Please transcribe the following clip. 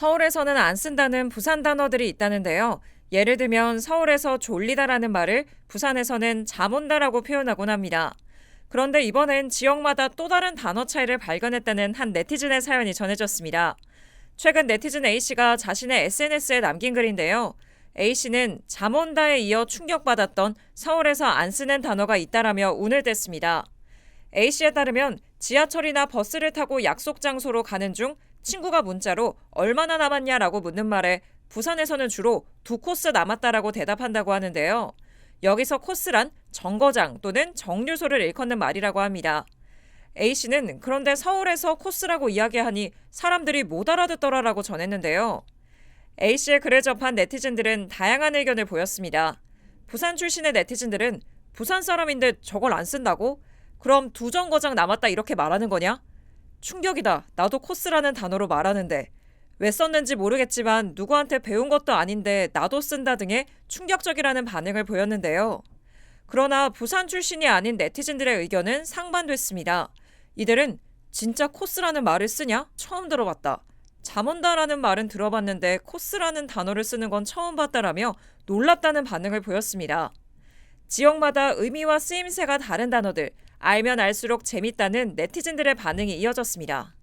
서울에서는 안 쓴다는 부산 단어들이 있다는데요. 예를 들면 서울에서 졸리다라는 말을 부산에서는 잠 온다라고 표현하곤 합니다. 그런데 이번엔 지역마다 또 다른 단어 차이를 발견했다는 한 네티즌의 사연이 전해졌습니다. 최근 네티즌 A씨가 자신의 SNS에 남긴 글인데요. A씨는 잠 온다에 이어 충격받았던 서울에서 안 쓰는 단어가 있다라며 운을 뗐습니다. A씨에 따르면 지하철이나 버스를 타고 약속 장소로 가는 중 친구가 문자로 얼마나 남았냐라고 묻는 말에 부산에서는 주로 두 코스 남았다라고 대답한다고 하는데요. 여기서 코스란 정거장 또는 정류소를 일컫는 말이라고 합니다. A씨는 그런데 서울에서 코스라고 이야기하니 사람들이 못 알아듣더라라고 전했는데요. A씨의 글을 접한 네티즌들은 다양한 의견을 보였습니다. 부산 출신의 네티즌들은 부산 사람인데 저걸 안 쓴다고? 그럼 두 정거장 남았다 이렇게 말하는 거냐? 충격이다. 나도 코스라는 단어로 말하는데. 왜 썼는지 모르겠지만 누구한테 배운 것도 아닌데 나도 쓴다 등의 충격적이라는 반응을 보였는데요. 그러나 부산 출신이 아닌 네티즌들의 의견은 상반됐습니다. 이들은 진짜 코스라는 말을 쓰냐? 처음 들어봤다. 잠 온다라는 말은 들어봤는데 코스라는 단어를 쓰는 건 처음 봤다라며 놀랍다는 반응을 보였습니다. 지역마다 의미와 쓰임새가 다른 단어들, 알면 알수록 재밌다는 네티즌들의 반응이 이어졌습니다.